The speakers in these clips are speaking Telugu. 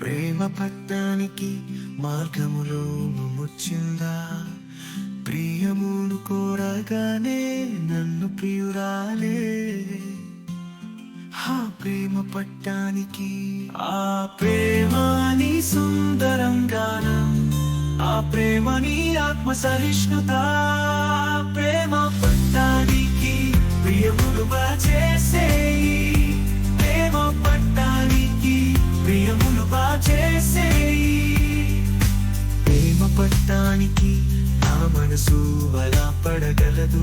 ప్రేమ పట్టానికి మార్గములో ముచ్చిందా ప్రియమును కోరగానే నన్ను ప్రియురాలే. ఆ ప్రేమ పట్టానికి ఆ ప్రేమని సుందరంగానం ఆ ప్రేమని ఆత్మ సహిష్ణుత ప్రేమ పట్టానికి ప్రియములుగా చేసేయి పట్టానికి నా మనసు అలా పడగలదు.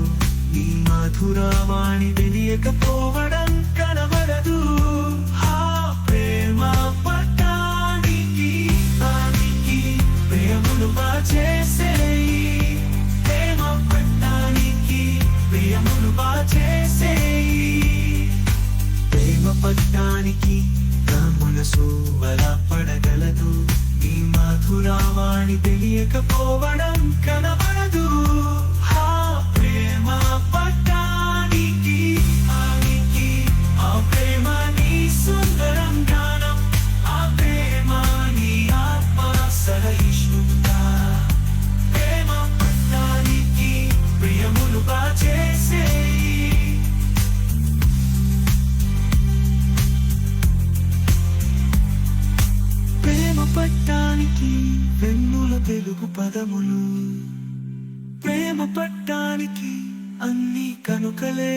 ఈ మధురవాణి తెలియకపోవడం కనబడదు. ఆ ప్రేమ పట్టానికి దానికి ప్రేమను చేసేయి ప్రేమ పట్టానికి ప్రియములుగా చేసేయి ప్రేమ పట్టానికి నా మనసు అలా మధురావాణి తెలియకపోవడం కనబడదు. ఆ ప్రేమ పట్టానికి ఆనికి ఆ ప్రేమ నీ సుందరం గానం ఆ ప్రేమ నీ ఆత్మ సహిష్ణుత ప్రేమ పట్టానికి ప్రియములుగా చేసేయి ప్రేమ పట్టానికి వెన్నుల తెలుగు పదములు ప్రేమ పట్టానికి అన్ని కనుకలే.